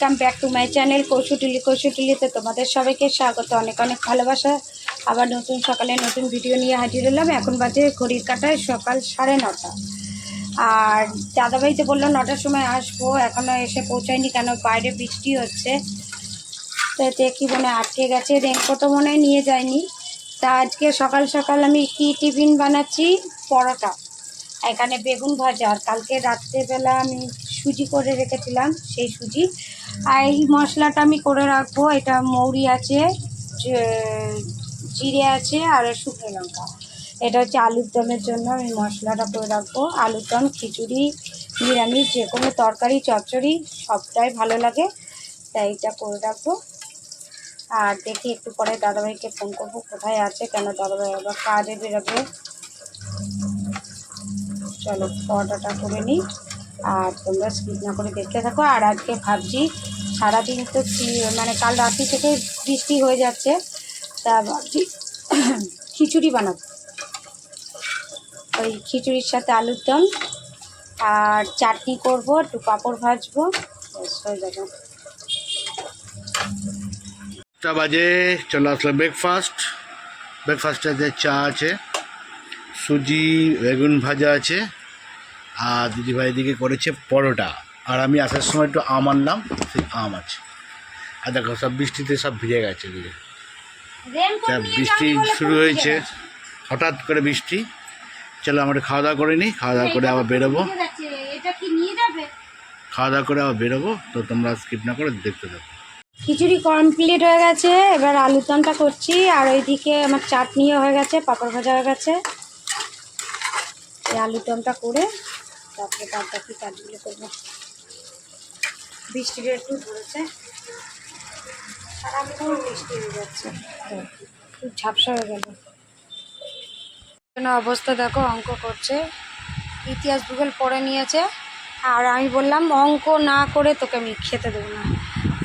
Welcome back to my channel কৌশুটুলি কৌশুটুলিতে তোমাদের সবাইকে স্বাগত। অনেক অনেক ভালোবাসা। আবার নতুন সকালে নতুন ভিডিও নিয়ে হাজির হলাম। এখন বাজে ঘড়ির কাটায় সকাল সাড়ে নটা। আর দাদাভাই বলল, নটার সময় আসব। এখনও এসে পৌঁছায়নি কেন? বাইরে বৃষ্টি হচ্ছে। তো দেখি মনে আটকে গেছে? রেনকোটও মনে নিয়ে যায়নি। তা আজকে সকাল সকাল আমি কি টিফিন বানাচ্ছি? পরোটা। এখানে বেগুন ভাজা। আর কালকে রাত্রেবেলা আমি সুজি করে রেখেছিলাম, সেই সুজি। আর এই মশলাটা আমি করে রাখব, এটা মৌরি আছে জিরে আছে, আর শুকনো লঙ্কা। এটা হচ্ছে আলুর দমের জন্য আমি মশলাটা করে রাখব। আলুর দম, খিচুড়ি, নিরামিষ, যে কোনো তরকারি, চচ্চড়ি, সবটাই ভালো লাগে, তাই এটা করে রাখব। আর দেখি একটু পরে দাদাভাইকে ফোন করব, কোথায় আছে, কেন দাদাভাই আবার কাজে বেরোবে। চলো পরোটাটা করে নিই। আর তোমরা স্কিপ না করে দেখতে থাকো। আর আজকে ভাবছি সারাদিন তো মানে কাল রাত্রি থেকে বৃষ্টি হয়ে যাচ্ছে, তা ভাবছি খিচুড়ি বানাবো। ওই খিচুড়ির সাথে আলুর দম আর চাটনি করব, একটু পাঁপড় ভাজবো হয়ে যাবে। টা বাজে, চলে আসলো ব্রেকফাস্ট ব্রেকফাস্টে চা আছে, সুজি, বেগুন ভাজা আছে। আর দিদিভাই দিকে করেছে পরোটা। আর আমি আসার সময় একটু আম আনলাম সেই আম আছে। আর দেখো সব বৃষ্টিতে সব ভিজে গেছে তা বৃষ্টি শুরু হয়েছে। হঠাৎ করে বৃষ্টি। চলো আমরা খাওয়া দাওয়া করে নিই খাওয়া দাওয়া করে আবার বেরোবো। এটা কি নিয়ে যাবে? খাওয়া দাওয়া করে আবার বেরোবো তো তোমরা স্কিপ না করে দেখতে থাকো। খিচুড়ি কমপ্লিট হয়ে গেছে এবার আলুর দমটা করছি আর ওইদিকে আমার চাটনিও হয়ে গেছে পাঁপড় ভাজা হয়ে গেছে। এই আলুর দমটা করে তারপরে বাদ বাকি কাজগুলো করব। বৃষ্টিটা একটু ধরেছে ঝাপসা হয়ে অবস্থা দেখো, অঙ্ক করছে। ইতিহাস ভূগোল পড়ে নিয়েছে। আর আমি বললাম, অঙ্ক না করে তোকে আমি খেতে দেবো না।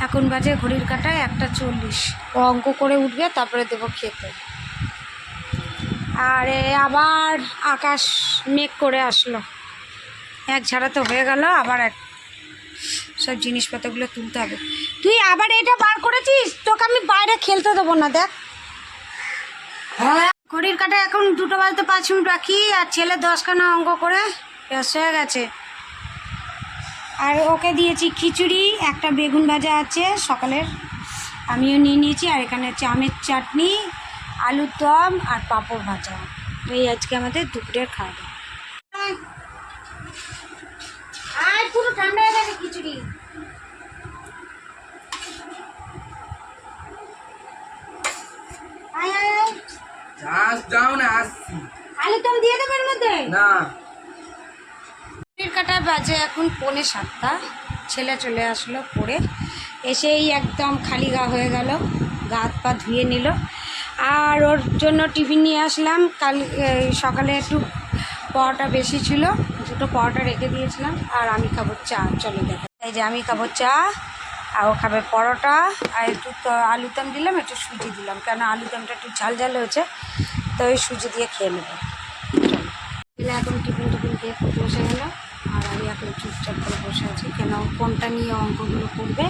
এখন বাজে ঘড়ির কাটায় একটা চল্লিশ। ও অঙ্ক করে উঠবে, তারপরে দেবো খেতে। আর, আবার আকাশ মেঘ করে আসলো। এক ঝাড়া তো হয়ে গেল, আবার এক সব জিনিসপত্রগুলো তুলতে হবে। তুই আবার এটা বার করেছিস? তোকে আমি বাইরে খেলতে দেবো না, দেখ। ঘড়ির কাটা এখন দুটো বাজতে পাঁচ মিনিট বাকি, আর ছেলে দশখানা অঙ্ক করে ব্যাস হয়ে গেছে। আর ওকে দিয়েছি খিচুড়ি, একটা বেগুন ভাজা আছে সকালের, আমিও নিয়ে নিয়েছি, আর এখানে হচ্ছে আমের চাটনি, আলুর দম আর পাঁপড় ভাজা। এই আজকে আমাদের দুপুরের খাওয়া দাওয়া আয় পুরো ঠান্ডা হয়ে গেছে খিচুড়ি দম দিয়ে দেবেন মধ্যে? না। কাটা বাজে এখন পৌনে সাতটা। ছেলে চলে আসলো এসেই একদম খালি গা হয়ে গেল। গা হাত পা ধুয়ে নিল। আর ওর জন্য টিফিন নিয়ে আসলাম। কাল সকালে একটু পরোটা বেশি ছিল। দুটো পরোটা রেখে দিয়েছিলাম আর আমি খাব চা। চলো দেখো। এই যে আমি খাব চা, আর ও খাবে পরোটা, আর একটু আলুদম দিলাম, একটু সুজি দিলাম, কেন আলুদমটা একটু ঝাল ঝাল হয়েছে, তো ওই সুজি দিয়ে খেয়ে নেব। চলো। এখন টিফিন টিফিন খেয়ে পড়তে বসে গেল, আর আমি এখন চুপচাপ করে বসে আছি। কেন ফোনটা নিয়ে অঙ্কগুলো করবে,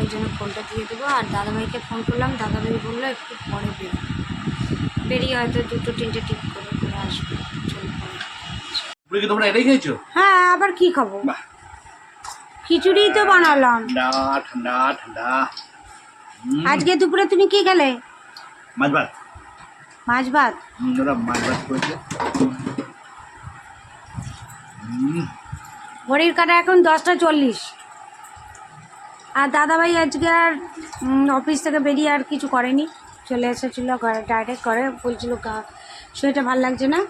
ওই জন্য ফোনটা দিয়ে দেবো। আর দাদাভাইকে ফোন করলাম, দাদাভাই বলল একটু পরে বেরো। বেরিয়ে হয়তো দুটো তিনটে টিপ করে করে আসবে। পুরো কি তোমরা এটাই খেয়েছো? হ্যাঁ আবার কি খাব? খিচুড়ি তো বানালাম। ঠান্ডা ঠান্ডা ঠান্ডা। আজকে দুপুরে তুমি কি খেলে? মাছ ভাত। মাছ ভাত? ওরা মাছ ভাত করেছে। ঘড়ির কাটা এখন দশটা চল্লিশ। আর দাদাভাই আজকে আর অফিস থেকে বেরিয়ে আর কিছু করেনি। চলে এসেছিল ঘরে ডাইরেক্ট করে বলছিল শরীরটা ভালো লাগছে না।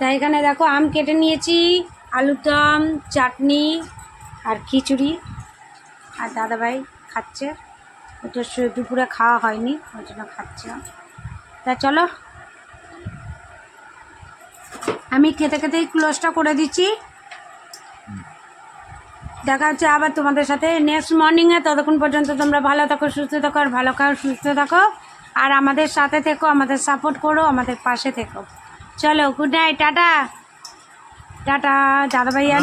তাই এখানে দেখো আম কেটে নিয়েছি, আলুর দম, চাটনি আর খিচুড়ি। আর দাদাভাই খাচ্ছে। ওটা দুপুরে খাওয়া হয়নি, ওই জন্য খাচ্ছে। তা চলো। আমি খেতে খেতেই ক্লোজটা করে দিচ্ছি। দেখা হচ্ছে আবার তোমাদের সাথে নেক্সট মর্নিংয়ে ততক্ষণ পর্যন্ত তোমরা ভালো থাকো, সুস্থ থাকো আর ভালো খাও, সুস্থ থাকো। আর আমাদের সাথে থেকো, আমাদের সাপোর্ট করো, আমাদের পাশে থেকো। চলো গুড নাইট টাটা। টাটা দাদাভাই আর।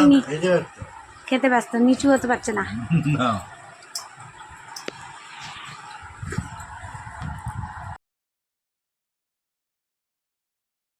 খেতে ব্যস্ত নিচু হতে পারছে না।